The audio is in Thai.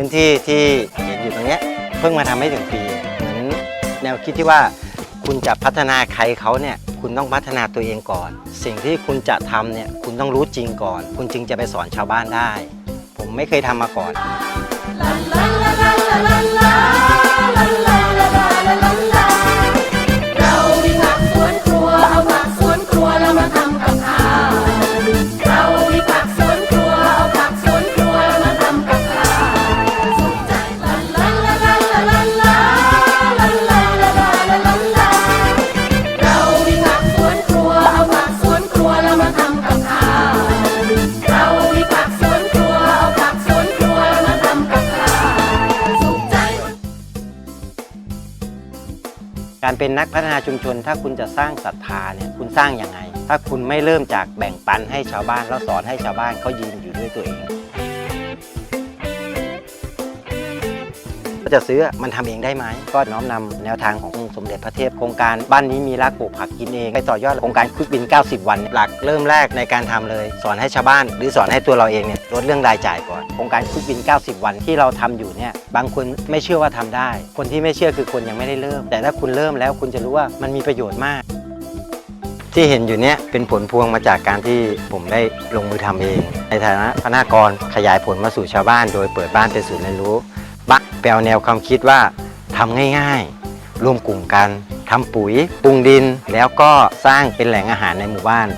พื้นที่ที่เห็นอยู่ตรงเนี้ยเพิ่งมาทำไม่ถึงปี เหมือนแนวคิดที่ว่าคุณจะพัฒนาใครเขาเนี่ยคุณต้องพัฒนาตัวเองก่อน สิ่งที่คุณจะทำเนี่ยคุณต้องรู้จริงก่อน คุณจึงจะไปสอนชาวบ้านได้ ผมไม่เคยทำมาก่อนำกับข้าวเรามีผักสวนครัวเอาผักสวนครัวมาทำกับข้าวสุขใจ การเป็นนักพัฒนาชุมชน ถ้าคุณจะสร้างศรัทธาเนี่ยคุณสร้างยังไง ถ้าคุณไม่เริ่มจากแบ่งปันให้ชาวบ้านแล้วสอนให้ชาวบ้านเขายืนอยู่ด้วยตัวเอง ก็จะซื้อมันทำเองได้ไหมก็น้อมนำแนวทางขององค์สมเด็จพระเทพโครงการบ้านนี้มีรักปลูกผักกินเองไปต่อยอดโครงการคุกบิน 90 วัน หลักเริ่มแรกในการทำเลย สอนให้ชาวบ้าน หรือสอนให้ตัวเราเองเนี่ยลดเรื่องรายจ่ายก่อนโครงการคุกบิน 90 วันที่เราทำอยู่เนี่ยบางคนไม่เชื่อว่าทำได้ คนที่ไม่เชื่อคือคนยังไม่ได้เริ่ม แต่ถ้าคุณเริ่มแล้วคุณจะรู้ว่ามันมีประโยชน์มากที่เห็นอยู่เนี่ยเป็นผลพวงมาจากการที่ผมได้ลงมือทำเอง ในฐานะพนักกรขยายผลมาสู่ชาวบ้าน โดยเปิดบ้านเป็นศูนย์เรียนรู้ แปลแนวความคิดว่าทำง่ายๆรวมกลุ่มกันทำปุ๋ยปรุงดิน แล้วก็สร้างเป็นแหล่งอาหารในหมู่บ้าน